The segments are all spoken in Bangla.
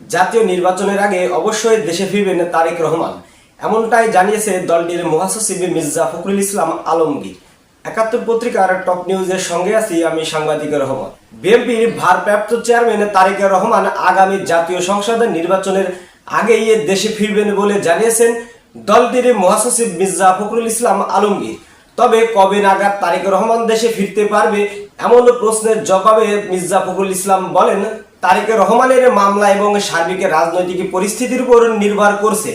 জাতীয় নির্বাচনের আগে অবশ্যই দেশে ফিরবেন তারেক রহমান। এমনটাই জানিয়েছে দলটির মহাসচিব মির্জা ফখরুল ইসলাম আলমগীর। একাত্তর পত্রিকার টপ নিউজের সঙ্গে আছি আমি সাংবাদিক রহমান। বিএনপির ভারপ্রাপ্ত চেয়ারম্যান তারেক রহমান আগামী জাতীয় সংসদের নির্বাচনের আগেই দেশে ফিরবেন বলে জানিয়েছেন দলটির মহাসচিব মির্জা ফখরুল ইসলাম আলমগীর। তবে কবে নাগাদ তারেক রহমান দেশে ফিরতে পারবে এমন প্রশ্নের জবাবে মির্জা ফখরুল ইসলাম বলেন তারেক রহমানের মামলা এবং সার্বিক রাজনৈতিক পরিস্থিতির উপর নির্ভর করছে।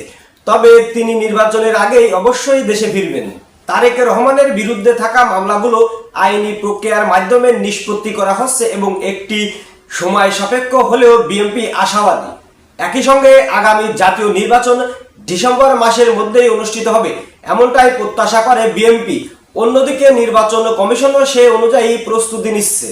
তবে তিনি নির্বাচনের আগেই অবশ্যই দেশে ফিরবেন। তারেক রহমানের বিরুদ্ধে থাকা মামলাগুলো আইনি প্রক্রিয়ার মাধ্যমে নিষ্পত্তি করা হচ্ছে এবং একটি সময় সাপেক্ষ হলেও বিএনপি আশাবাদী। একই সঙ্গে আগামী জাতীয় নির্বাচন ডিসেম্বর মাসের মধ্যেই অনুষ্ঠিত হবে, এমনটাই প্রত্যাশা করে বিএনপি। অন্যদিকে নির্বাচন কমিশনও সে অনুযায়ী প্রস্তুতি নিচ্ছে।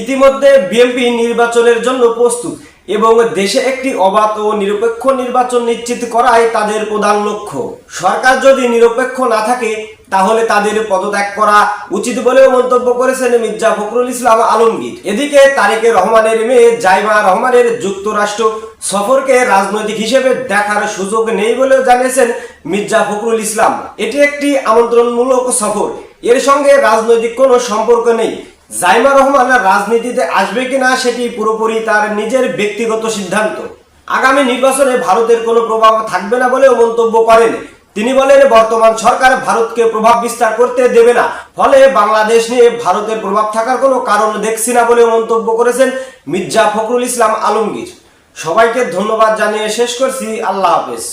ইতিমধ্যে বিএনপি নির্বাচনের জন্য প্রস্তুত এবং দেশে একটি অবাধ ও নিরপেক্ষ নির্বাচন নিশ্চিত করাই তাদের প্রধান লক্ষ্য। সরকার যদি নিরপেক্ষ না থাকে, তাহলে তাদের পদত্যাগ করা উচিত বলেও মন্তব্য করেছেন মির্জা ফখরুল ইসলাম আলমগীর। এদিকে তারেকে রহমানের মেয়ে জাইমা রহমানের যুক্তরাষ্ট্র সফরকে রাজনৈতিক হিসেবে দেখার সুযোগ নেই বলেও জানিয়েছেন মির্জা ফখরুল ইসলাম। এটি একটি আমন্ত্রণমূলক সফর। এর সঙ্গে রাজনৈতিক কোনো সম্পর্ক নেই। জাইমা রহমান রাজনীতিতে আসবে কিনা সেটি পুরোপুরি তার নিজের ব্যক্তিগত সিদ্ধান্ত। আগামী নির্বাচনে ভারতের কোনো প্রভাব থাকবে না বলেও মন্তব্য করেন তিনি বলেন, বর্তমান সরকার ভারতকে প্রভাব বিস্তার করতে দেবে না। ফলে বাংলাদেশ নিয়ে ভারতের প্রভাব থাকার কোনো কারণ দেখছি না বলেও মন্তব্য করেছেন মির্জা ফখরুল ইসলাম আলমগীর। সবাইকে ধন্যবাদ জানিয়ে শেষ করছি। আল্লাহ হাফেজ।